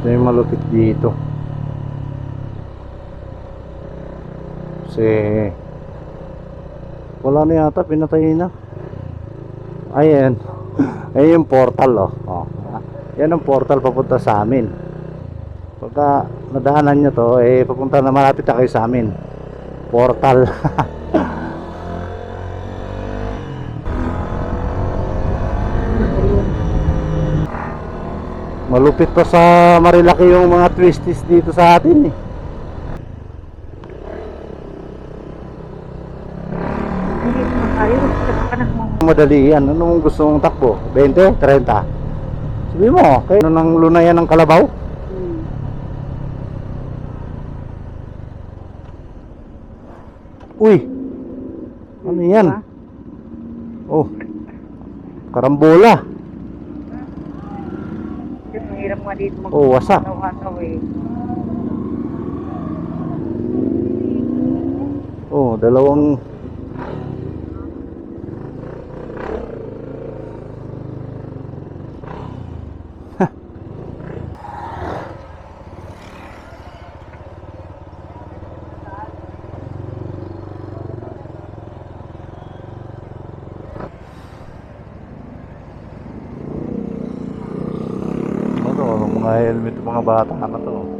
Ito yung malupit dito. Kasi wala na yata, pinatay na. Ayan. Ayan yung portal oh. oh. Yan ang portal papunta sa amin. Pagka nadahanan nyo to, eh papunta na malapit na kayo sa amin. Portal. Malupit pa sa Marilaki yung mga twisties dito sa atin eh. Madali yan. Anong gusto mong takbo? 20? 30? Sabi mo, kayo ano nang lunayan ng kalabaw? Hmm. Uy! Ano yan? Diba? Oh. Karambola. Mahirap nga dito mag- Oh, wasak. Araw-araw eh. Oh, dalawang Ano to, mga helmet mga bata na to.